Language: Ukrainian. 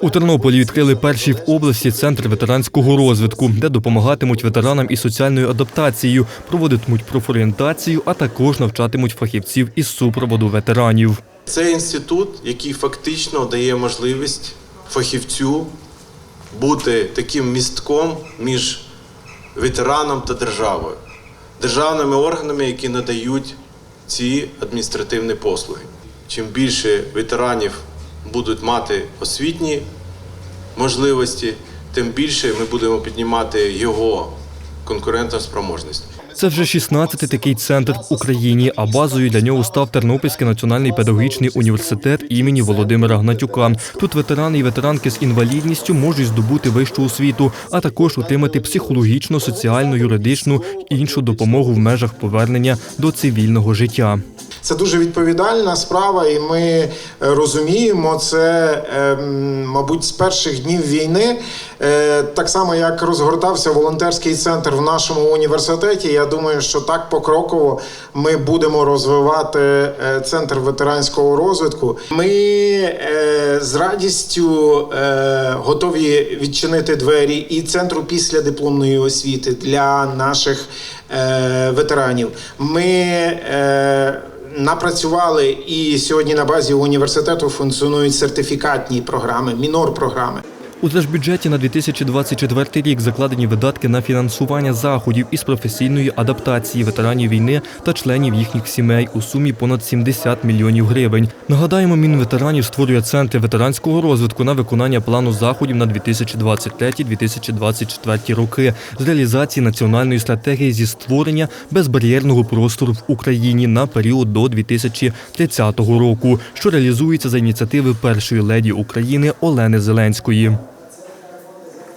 У Тернополі відкрили перший в області центр ветеранського розвитку, де допомагатимуть ветеранам із соціальною адаптацією, проводитимуть профорієнтацію, а також навчатимуть фахівців із супроводу ветеранів. Це інститут, який фактично дає можливість фахівцю бути таким містком між ветераном та державою, державними органами, які надають ці адміністративні послуги. Чим більше ветеранів будуть мати освітні можливості, тим більше ми будемо піднімати його конкурентоспроможність. Це вже 16-й такий центр в Україні, а базою для нього став Тернопільський національний педагогічний університет імені Володимира Гнатюка. Тут ветерани і ветеранки з інвалідністю можуть здобути вищу освіту, а також отримати психологічну, соціальну, юридичну і іншу допомогу в межах повернення до цивільного життя. Це дуже відповідальна справа, і ми е, розуміємо це, ем, мабуть, з перших днів війни. Е, Так само, як розгортався волонтерський центр в нашому університеті. Я думаю, що так покроково ми будемо розвивати е, центр ветеранського розвитку. Ми з радістю готові відчинити двері і центру післядипломної освіти для наших ветеранів. Ми напрацювали і сьогодні на базі університету функціонують сертифікатні програми, мінор-програми. У держбюджеті на 2024 рік закладені видатки на фінансування заходів із професійної адаптації ветеранів війни та членів їхніх сімей у сумі понад 70 мільйонів гривень. Нагадаємо, Мінветеранів створює центри ветеранського розвитку на виконання плану заходів на 2023-2024 роки з реалізації національної стратегії зі створення безбар'єрного простору в Україні на період до 2030 року, що реалізується за ініціативи першої леді України Олени Зеленської.